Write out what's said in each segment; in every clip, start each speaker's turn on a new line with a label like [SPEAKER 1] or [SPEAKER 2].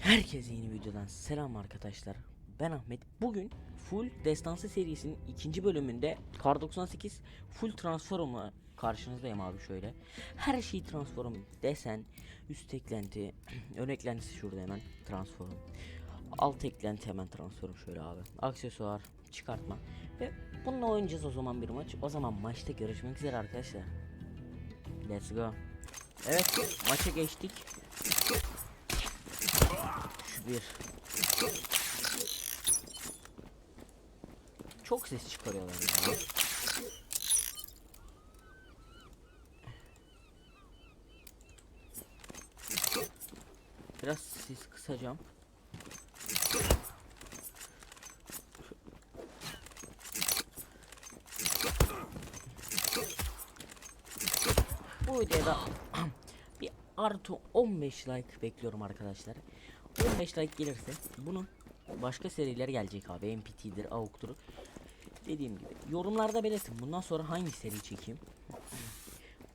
[SPEAKER 1] Herkese yeni videodan selam arkadaşlar. Ben Ahmet. Bugün Full Destansı serisinin ikinci bölümünde Kar 98 Full Transform'la karşınızdayım abi şöyle. Her şey transform desen, üst eklenti, ön eklentisi şurada hemen transform. Alt eklenti hemen transform şöyle abi. Aksesuar, çıkartma. Ve bununla oynayacağız o zaman bir maç. O zaman maçta görüşmek üzere arkadaşlar. Let's go. Evet maça geçtik. Bir. Çok ses çıkarıyorlar ya. Biraz ses kısacağım. Bu videoda bir artı 15 like bekliyorum arkadaşlar. 15 like gelirse bunun başka serileri gelecek abi. MPT'dir, AUK'tur. Dediğim gibi yorumlarda belirtin. Bundan sonra hangi seri çekeyim?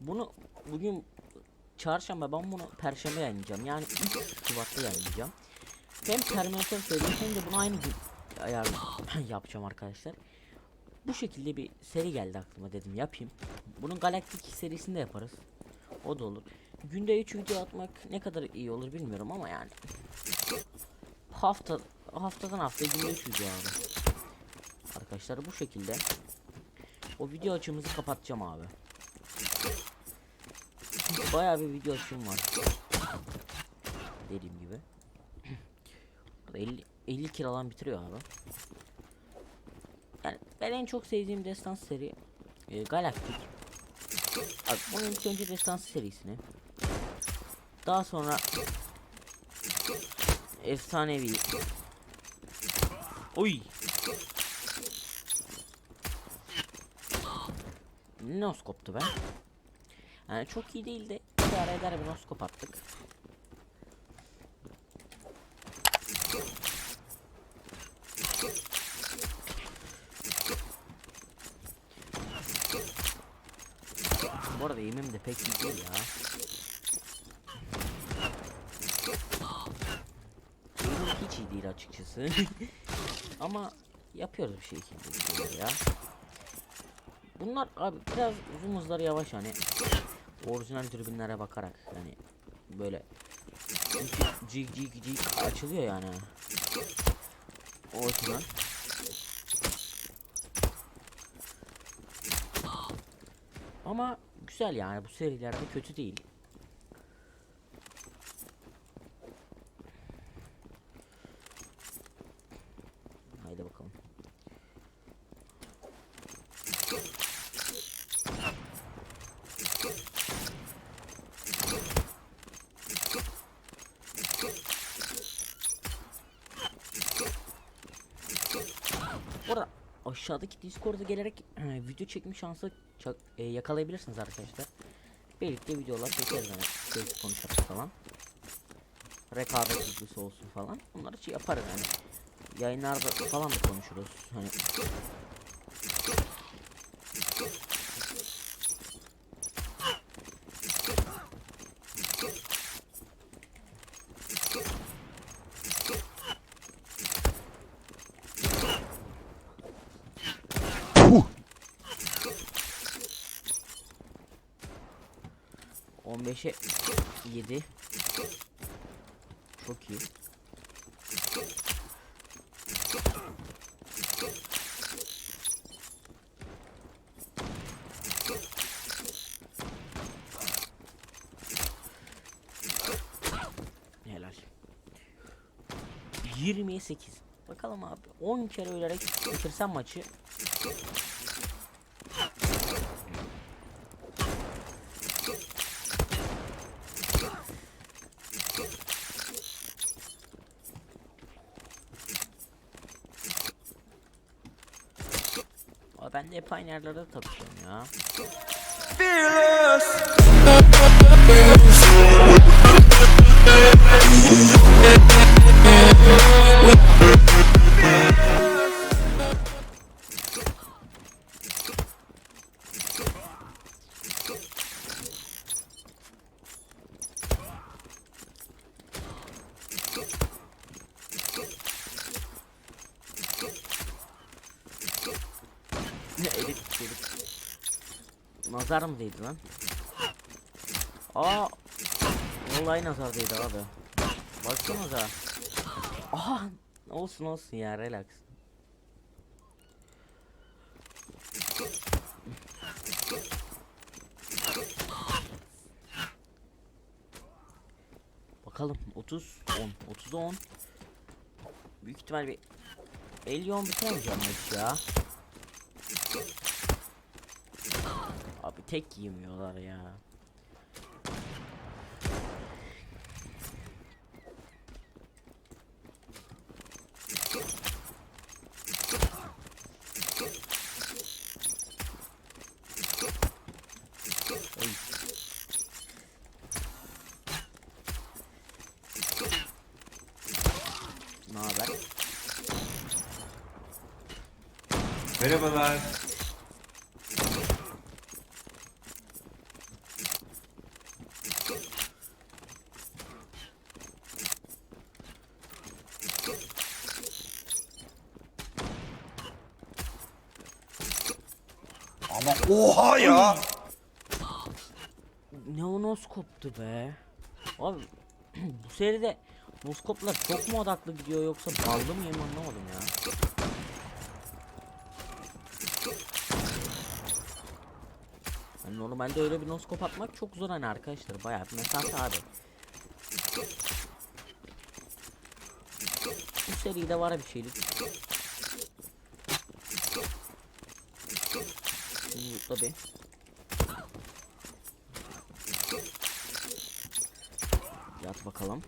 [SPEAKER 1] Bunu bugün çarşamba ben bunu perşembe yayınlayacağım. Yani 3 Şubat'ta yayınlayacağım. Hem Terminator serisi hem de bunu aynı gün ayar yapacağım arkadaşlar. Bu şekilde bir seri geldi aklıma dedim yapayım. Bunun Galaktik serisinde yaparız. O da olur. Günde 3 video atmak ne kadar iyi olur bilmiyorum ama yani. Hafta haftadan hafta günde 3 video abi. Arkadaşlar bu şekilde. O video açımızı kapatacağım abi. Bayağı bir video açım var. Dediğim gibi. 50 50 kiradan bitiriyor abi. Yani ben en çok sevdiğim destans seri e, Galaktik. Abi bunun ilk önce destans serisini. Daha sonra efsanevi. Oy. Noskoptu be. Yani çok iyi değil de idare eder bir noskop attık. Bu arada yemin de pek iyi değil ya. Yemin hiç iyi değil açıkçası. Ama yapıyoruz bir şekilde ya. Bunlar abi biraz uzun yavaş hani orijinal türbinlere bakarak yani böyle cik cik cik açılıyor yani. O açıdan. Ama güzel yani bu serilerde kötü değil. Haydi bakalım. Bu arada aşağıdaki Discord'a gelerek e, video çekme şansı ça- e, yakalayabilirsiniz arkadaşlar. Birlikte videolar çekeriz hani Facebook konuşarız falan. Rekabet videosu olsun falan. Bunları şey yaparız hani. Yayınlarda falan da konuşuruz. Hani On beşe yedi. Çok iyi. Helal. 20'ye 8. Bakalım abi 10 kere ölerek bitirsem maçı ben de hep aynı yerlerde takıyorum ya. Çocuk. Nazar mı değdi lan? Aa. Vallahi nazar değdi abi. Baksanıza. Aha. Olsun olsun ya relax. Bakalım 30 10 30'a 10 Büyük ihtimal bir 50 10 bitemeyeceğim maç ya Abi tek yemiyorlar ya?
[SPEAKER 2] Merhabalar. Oha ya.
[SPEAKER 1] Ne o noskoptu be? Abi bu seride noskoplar çok mu odaklı gidiyor yoksa ballı mıyım anlamadım ya. Yani normalde öyle bir noskop atmak çok zor hani arkadaşlar bayağı bir mesafe abi. Bu seride var bir şeylik. Şimdi tabi. Yat bakalım.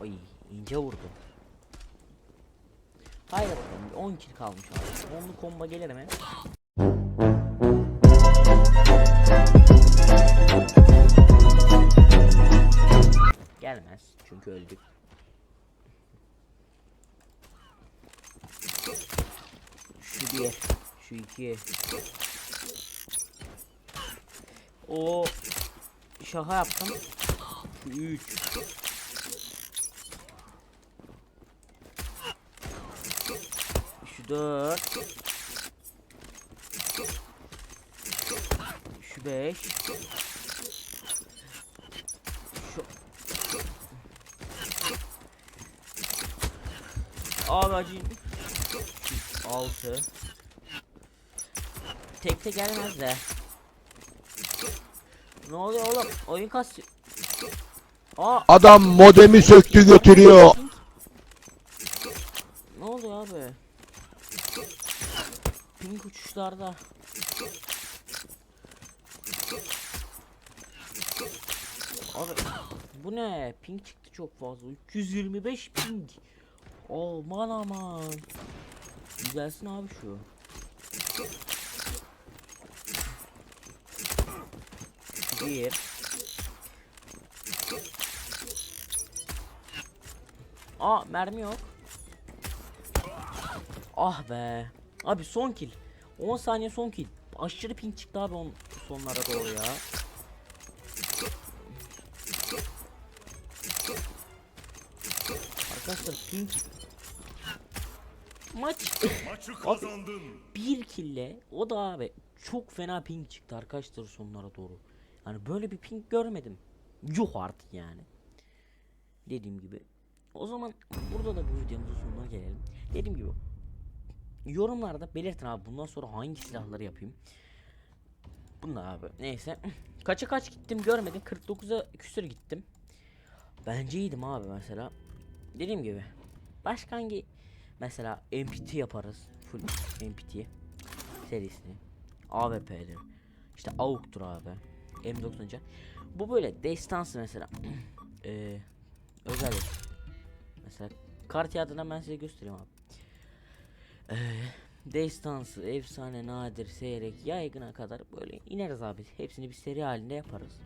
[SPEAKER 1] Ay ince vurdu. Haydi bakalım 10 kill kalmış abi. 10'lu komba gelir mi? Çünkü öldük. Şu bir, şu iki. O şaka yaptım. Şu üç. Şu dört. Şu beş. Abi acıyım. Şu altı. Tek tek gelmez de. Ne oluyor oğlum? Oyun kasıyor. Aa
[SPEAKER 3] Adam modemi söktü götürüyor.
[SPEAKER 1] Ne oluyor abi? Pink uçuşlarda. Abi bu ne? Pink çıktı çok fazla. 325 pink. Aman aman. Güzelsin abi şu. Bir. Aa mermi yok. Ah be. Abi son kill. 10 saniye son kill. Aşırı ping çıktı abi on sonlara doğru ya. Arkadaşlar ping maç
[SPEAKER 4] Maçı kazandın.
[SPEAKER 1] bir kille o da abi çok fena ping çıktı arkadaşlar sonlara doğru. Yani böyle bir ping görmedim. Yok artık yani. Dediğim gibi. O zaman burada da bu videomuzun sonuna gelelim. Dediğim gibi yorumlarda belirtin abi bundan sonra hangi silahları yapayım. Bunlar abi. Neyse. Kaça kaç gittim görmedim. 49'a küsür gittim. Bence iyiydim abi mesela. Dediğim gibi. Başka hangi mesela MPT yaparız. Full MPT serisini. AWP'dir. İşte AUK'tur abi. M90'ca. Bu böyle destansı mesela. Eee özel. Mesela kart adına ben size göstereyim abi. Eee destansı, efsane, nadir, seyrek, yaygına kadar böyle ineriz abi. Hepsini bir seri halinde yaparız.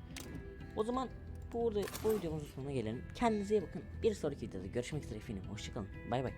[SPEAKER 1] O zaman burada bu videomuzun sonuna gelelim. Kendinize iyi bakın. Bir sonraki videoda görüşmek üzere efendim. Hoşçakalın. Bay bay.